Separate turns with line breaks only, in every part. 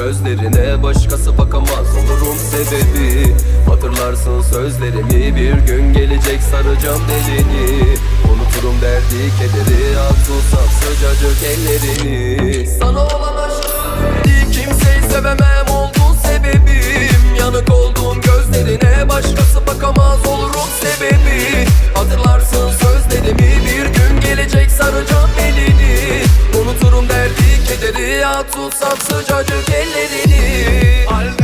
Gözlerine başkası bakamaz olurum sebebi. Hatırlarsın sözlerimi bir gün gelecek saracağım elini Unuturum derdi kederi atılsam sıcacık ellerini. Sana olan aşkım kimseyi sevemem oldun sebebim. Yanık olduğun gözlerine başkası bakamaz olurum sebebi. Hatırlarsın sözlerimi bir gün gelecek saracağım elini. Unuturum derdi kederi ya tutsam sıcacık ellerini.
Al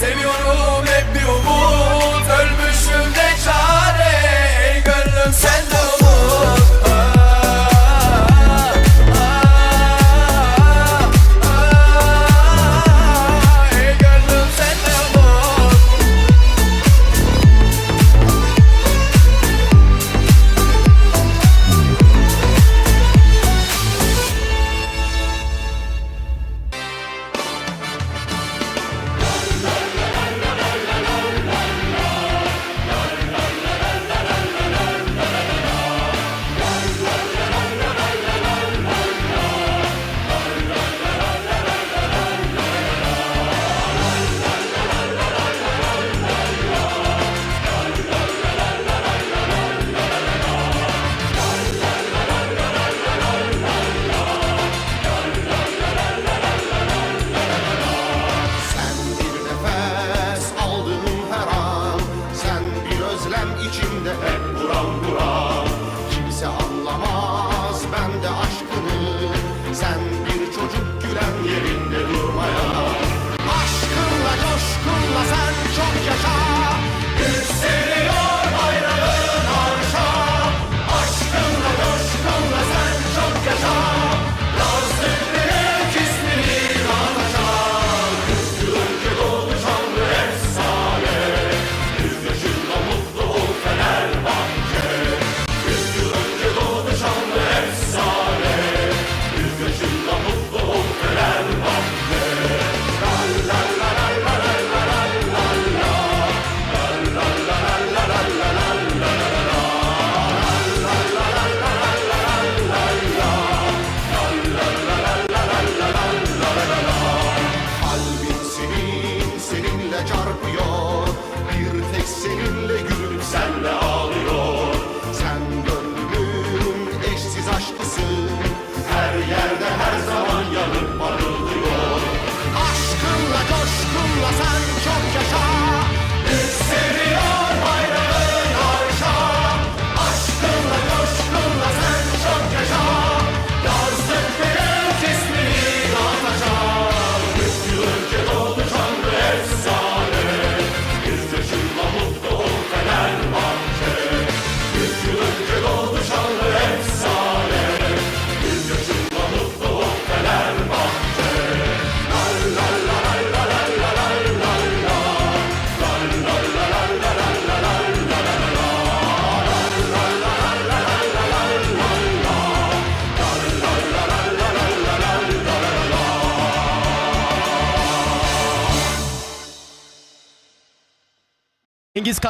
Seviyorum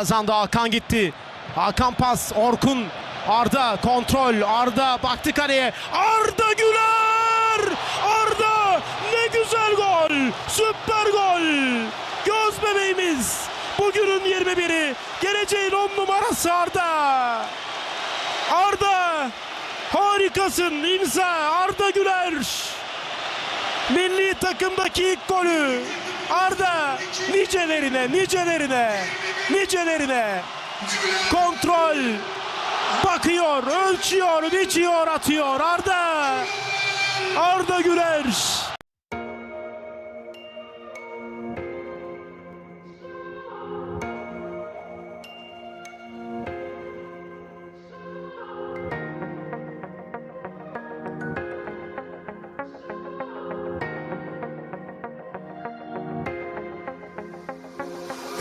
kazandı. Hakan gitti. Hakan pas. Orkun. Arda kontrol. Arda baktı kaleye. Arda Güler. Arda ne güzel gol. Süper gol. Göz bebeğimiz. Bugünün 21'i. Geleceğin 10 numarası Arda. Arda harikasın imza Arda Güler. Milli takımdaki ilk golü. Arda nicelerine, nicelerine, nicelerine kontrol bakıyor, ölçüyor, biçiyor, atıyor. Arda, Arda Güler.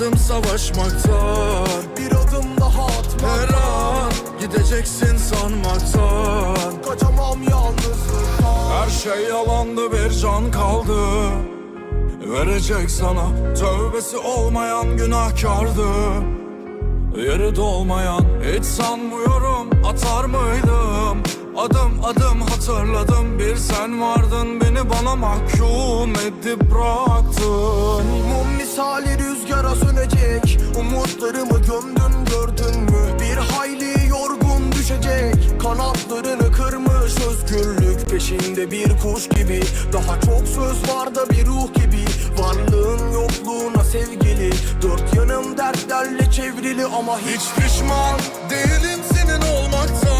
bıkmadım savaşmaktan. Bir adım daha atmaktan. Her an gideceksin sanmaktan. Kaçamam yalnızlıktan. Her şey yalandı bir can kaldı. Verecek sana tövbesi olmayan günahkardı. Yeri dolmayan hiç sanmıyorum atar mıydım Adım adım hatırladım bir sen vardın. Beni bana mahkum edip bıraktın.
Mum misali rüzgara sönecek. Umutlarımı gömdün gördün mü? Bir hayli yorgun düşecek. Kanatlarını kırmış özgürlük Peşinde bir kuş gibi. Daha çok söz var da bir ruh gibi. Varlığın yokluğuna sevgili. Dört yanım dertlerle çevrili ama hiç
Hiç pişman değilim senin olmaktan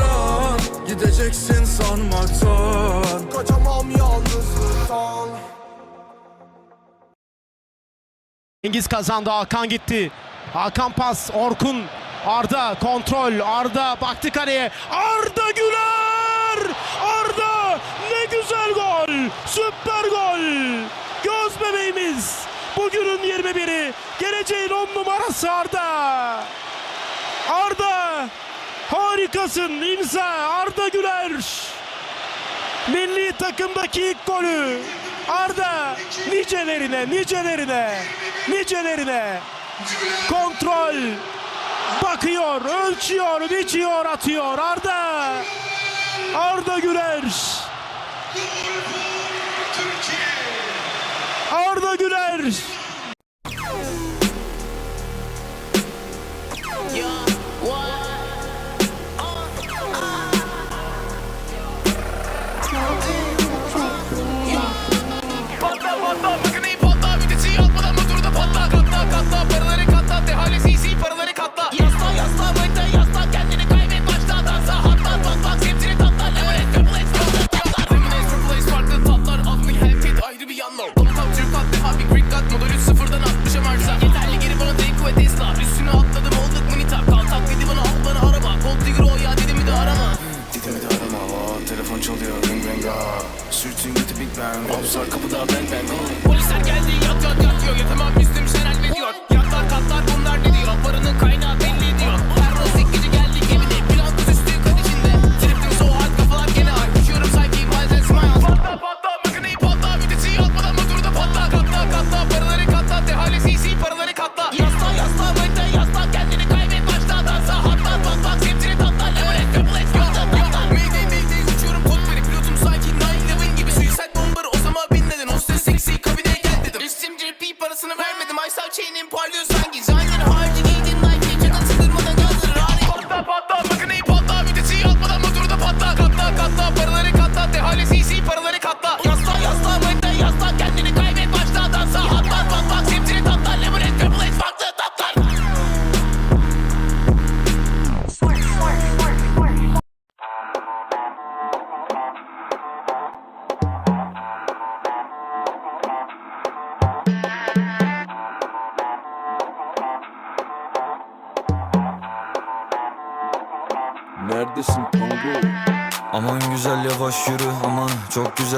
gideceksin sanmaktan
Kaçamam yalnızlıktan
Cengiz kazandı, Hakan gitti. Hakan pas, Orkun, Arda kontrol, Arda baktı kaleye. Arda Güler! Arda ne güzel gol! Süper gol! Göz bebeğimiz. Bugünün 21'i, geleceğin 10 numarası Arda. Arda harikasın imza Arda Güler. Milli takımdaki ilk golü. Arda nicelerine nicelerine nicelerine. Kontrol. Bakıyor ölçüyor biçiyor atıyor. Arda. Arda Güler. Arda Güler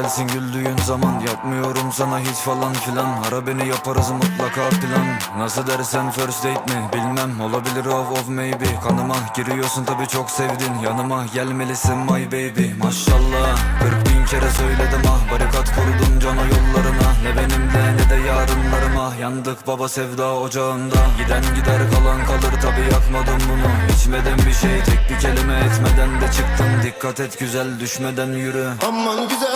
Güzelsin güldüğün zaman Yapmıyorum sana hiç falan filan. Ara beni yaparız mutlaka plan. Nasıl dersen first date mi bilmem. Olabilir of of maybe. Kanıma giriyorsun tabi çok sevdin. Yanıma gelmelisin my baby. Maşallah. 40 bin kere söyledim ah. Barikat kurdum cana yollarına. Ne benimle ne de yarınlarıma. Yandık baba sevda ocağında. Giden gider kalan kalır tabi yakmadım bunu. İçmedim bir şey tek bir kelime etmeden de çıktım. Dikkat et güzel düşmeden yürü.
Aman güzel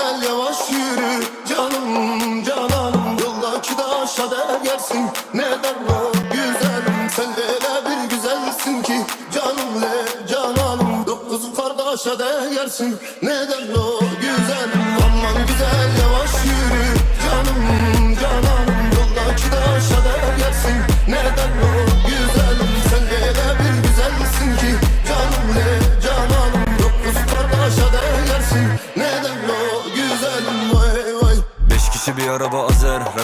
değersin neden o güzelim Sen öyle bir güzelsin ki canım le cananım. Dokuz kardeşe değersin. Neden o güzelim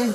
değersin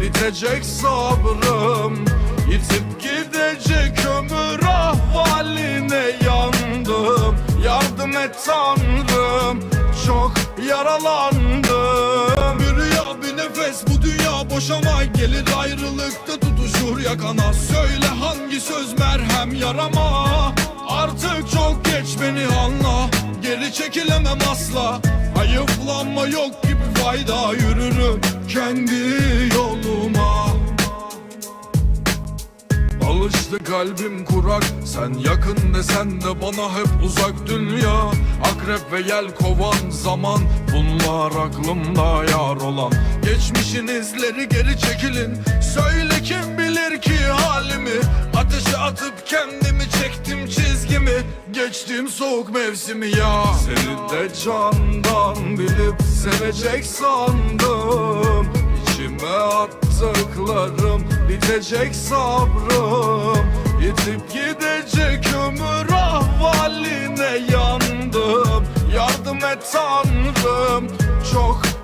bitecek sabrım Yitip gidecek ömür ahvaline yandım. Yardım et tanrım çok yaralandım. Bir rüya bir nefes bu dünya boşama. Gelir ayrılıkta tutuşur yakana. Söyle hangi söz merhem yarama. Artık çok geç beni anla Geri çekilemem asla. Hayıflanma yok gibi fayda Yürürüm kendi yoluma. Alıştı kalbim kurak Sen yakın desen de bana hep uzak dünya. Akrep ve yel kovan zaman Bunlar aklımda yar olan Geçmişin izleri geri çekilin. Söyle kim bilir ki halimi? Ateşe atıp kendimi çektim çizgimi. Geçtim soğuk mevsimi ya. Seni de candan bilip sevecek sandım. İçime attıklarım bitecek sabrım. Yitip gidecek ömür ahvaline yandım. Yardım et tanrım çok